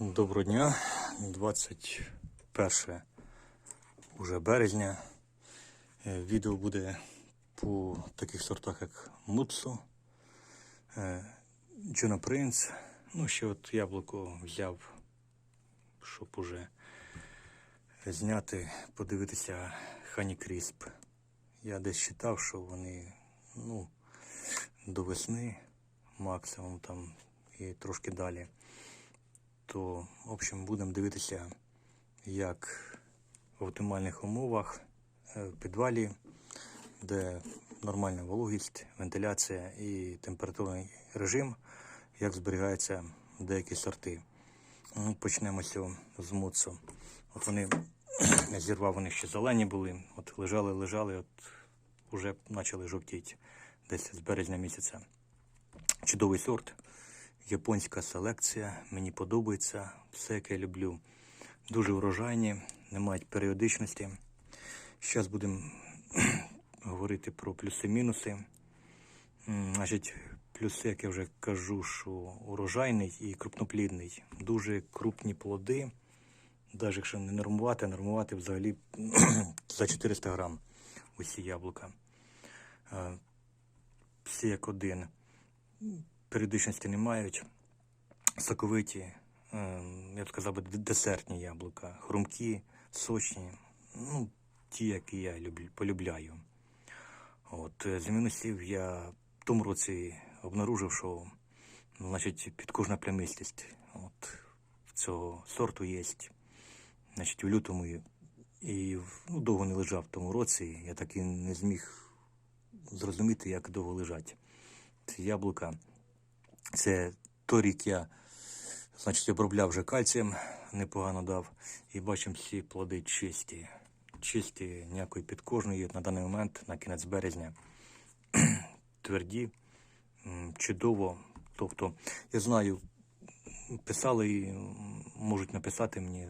Доброго дня, 21 уже березня. Е, Відео буде по таких сортах, як Муцу, Джона Принц. Ну, ще от яблуко взяв, щоб уже зняти, подивитися Хані Крісп. Я десь читав, що вони ну, до весни максимум там і трошки далі то, в общем, будемо дивитися, як в оптимальних умовах е, в підвалі, де нормальна вологість, вентиляція і температурний режим, як зберігаються деякі сорти. Ну, почнемо з муцу. От вони зірвав, вони ще зелені були, от лежали, лежали, от вже почали жовтіти десь з березня місяця. Чудовий сорт. Японська селекція. Мені подобається. Все, яке я люблю. Дуже врожайні, не мають періодичності. Зараз будемо говорити про плюси-мінуси. Значить, плюси, як я вже кажу, що урожайний і крупноплідний. Дуже крупні плоди. Навіть якщо не нормувати, а нормувати взагалі за 400 грам усі яблука. Е, Всі як один періодичності не мають. Соковиті, е, я б сказав, би, десертні яблука, хрумкі, сочні, ну, ті, які я полюбляю. От, е, з мінусів я в тому році обнаружив, що значить, підкожна плямистість от, цього сорту є. Значить, у лютому і ну, довго не лежав в тому році. Я так і не зміг зрозуміти, як довго лежать. Ці яблука. Це торік я, значить, обробляв вже кальцієм, непогано дав. І бачимо всі плоди чисті. Чисті, ніякої підкожної на даний момент, на кінець березня. Тверді, чудово. Тобто, я знаю, писали і можуть написати мені.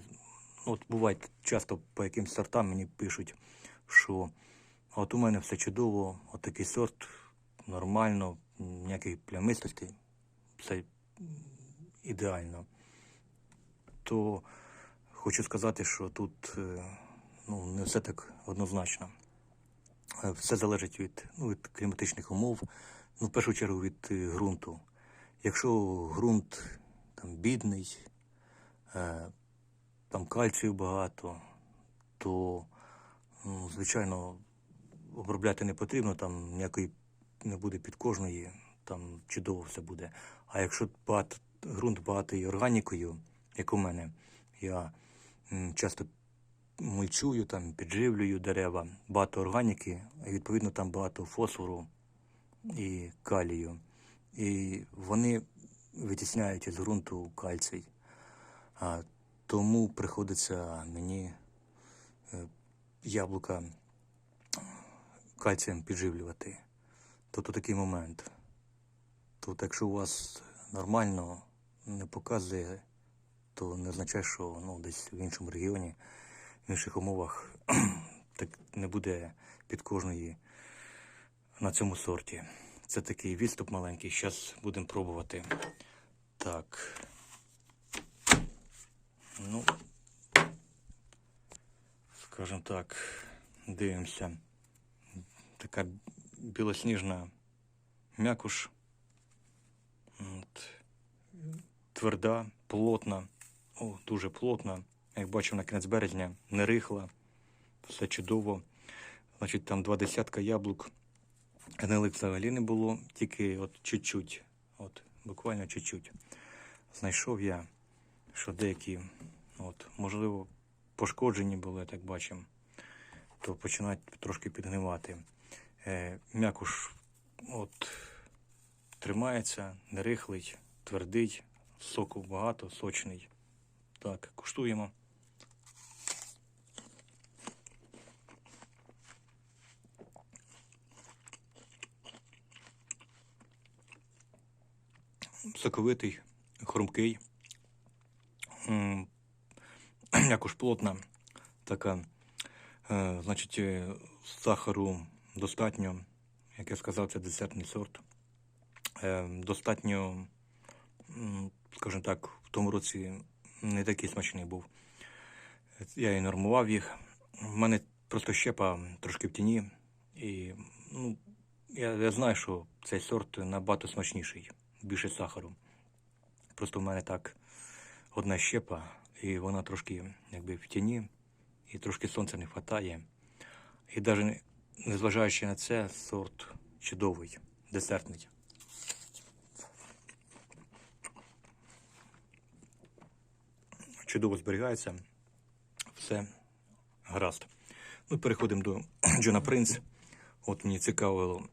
Ну, От буває часто по якимсь сортам мені пишуть, що от у мене все чудово, от такий сорт, нормально, ніяких плямистостей, все ідеально. То хочу сказати, що тут е, ну, не все так однозначно. Е, Все залежить від, ну, від кліматичних умов, ну, в першу чергу від е, ґрунту. Якщо ґрунт там, бідний, там кальцію багато, то, ну, звичайно, обробляти не потрібно, там ніякої не буде підкожної, там чудово все буде. А якщо багато, ґрунт багатий органікою, як у мене, я часто мульчую, там, підживлюю дерева, багато органіки, і відповідно там багато фосфору і калію. І вони витісняють із ґрунту кальцій. А, тому приходиться мені е, яблука кальцієм підживлювати. Тобто такий момент. Тобто, якщо у вас нормально не показує, то не означає, що ну, десь в іншому регіоні, в інших умовах так не буде під кожної на цьому сорті. Це такий відступ маленький. Зараз будемо пробувати. Так. Ну, скажімо так, дивимося. Така білосніжна м'якуш. От. Тверда, плотна, о, дуже плотна. Як бачимо на кінець березня, не рихла, все чудово. Значить, там два десятка яблук. Гнилих взагалі не було, тільки от чуть-чуть, от, буквально чуть-чуть. Знайшов я, що деякі, от, можливо, пошкоджені були, так бачимо, то починають трошки підгнивати. Е, м'якуш от, тримається, не рихлий, твердий, соку багато, сочний. Так, куштуємо. Соковитий, хрумкий, м'якуш плотна, така, е, значить, е, сахару достатньо, як я сказав, це десертний сорт. Е, достатньо, скажімо так, в тому році не такий смачний був. Я і нормував їх. У мене просто щепа трошки в тіні. І ну, я, я знаю, що цей сорт набагато смачніший, більше сахару. Просто в мене так одна щепа, і вона трошки якби в тіні, і трошки сонця не вистачає. І навіть незважаючи на це, сорт чудовий, десертний. Чудово зберігається. Все гаразд. Ну, переходимо до Джона Принц. От мені цікавило.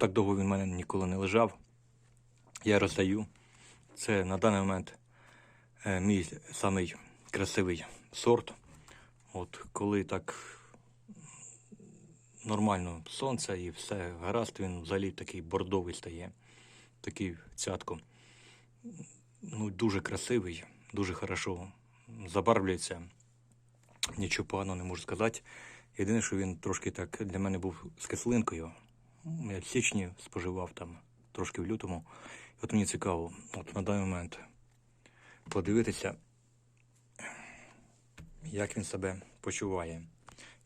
Так довго він в мене ніколи не лежав. Я роздаю. Це на даний момент е, мій самий красивий сорт. От коли так нормально сонце і все гаразд, він взагалі такий бордовий стає, такий цятко. Ну, дуже красивий, дуже хорошо забарвлюється. Нічого поганого не можу сказати. Єдине, що він трошки так для мене був з кислинкою. Я в січні споживав там, трошки в лютому. От мені цікаво, от на даний момент подивитися, як він себе почуває.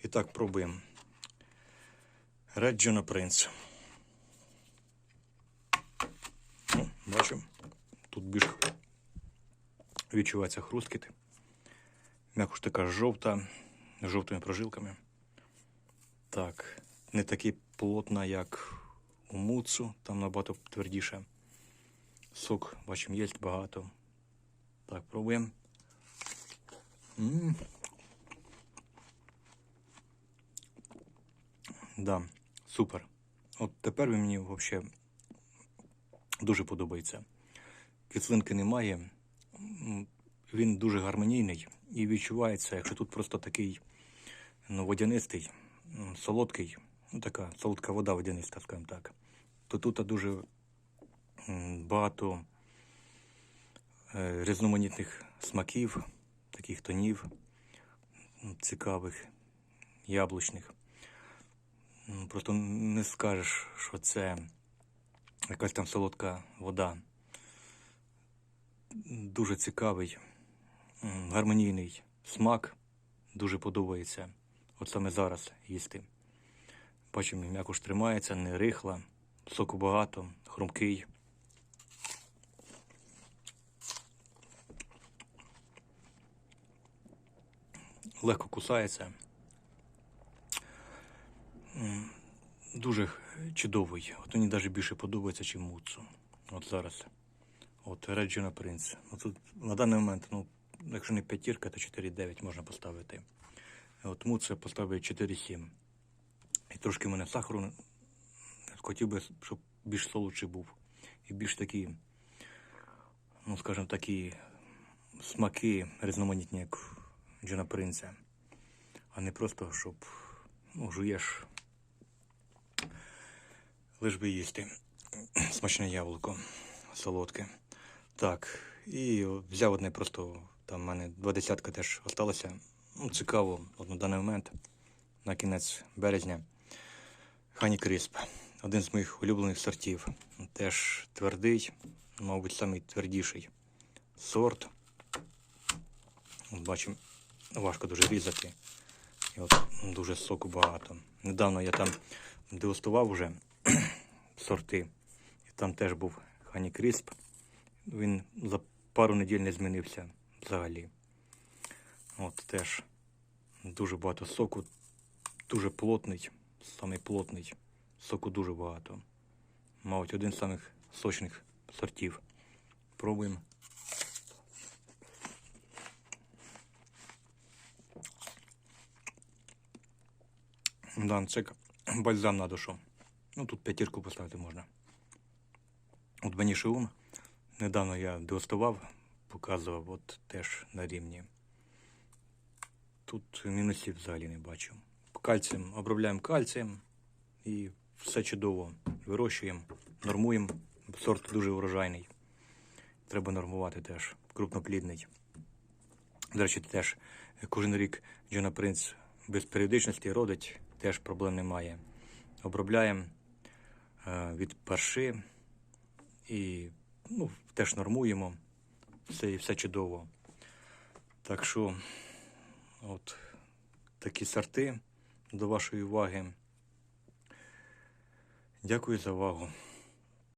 І так, пробуємо. Red Juno Prince. Ну, бачимо, тут більш відчувається хрусткіт. М'якуш така жовта, з жовтими прожилками. Так, не такі плотна, як у муцу, там набагато твердіше. Сок, бачимо, є багато. Так, пробуємо. М. Да, супер. От тепер він мені взагалі дуже подобається. Кислинки немає. Він дуже гармонійний і відчувається, якщо тут просто такий ну, водянистий, солодкий, ну така солодка вода водяниста, скажімо так, то тут дуже багато е, різноманітних смаків, таких тонів цікавих, яблучних. Просто не скажеш, що це якась там солодка вода. Дуже цікавий, гармонійний смак. Дуже подобається. От саме зараз їсти. Бачимо, м'якош тримається, не рихла, соку багато, хрумкий. Легко кусається. Дуже чудовий. От мені навіть більше подобається, ніж муцу. От зараз. От Реджина Принц. Ну, тут на даний момент, ну, якщо не п'ятірка, то 4,9 можна поставити. От я поставив 4,7. І трошки в мене сахару. Хотів би, щоб більш солодший був. І більш такі, ну скажімо, такі смаки різноманітні, як Джона Принця. А не просто, щоб ну, жуєш лиш би їсти. Смачне яблуко, солодке. Так, і взяв одне просто, там в мене два десятка теж осталося. Ну, цікаво, от на даний момент, на кінець березня. Хані Крісп. Один з моїх улюблених сортів. Теж твердий, мабуть, самий твердіший сорт. От Бачимо, важко дуже різати. І от дуже соку багато. Недавно я там дегустував вже сорти. Там теж був Хані Крісп. Він за пару неділь не змінився взагалі. От теж дуже багато соку, дуже плотний, самий плотний. Соку дуже багато. Мабуть, один з самих сочних сортів. Пробуємо. Да, це бальзам на душу. Ну, тут п'ятірку поставити можна. От мені шиун. Недавно я дегустував, показував, от теж на рівні. Тут мінусів взагалі не бачу. Кальцієм обробляємо кальцієм і все чудово. Вирощуємо, нормуємо. Сорт дуже урожайний. Треба нормувати теж. Крупноплідний. До речі, теж кожен рік Джона Принц без періодичності родить, теж проблем немає. Обробляємо е, від парши і ну, теж нормуємо. Все, все чудово. Так що, от такі сорти до вашої уваги. Дякую за увагу.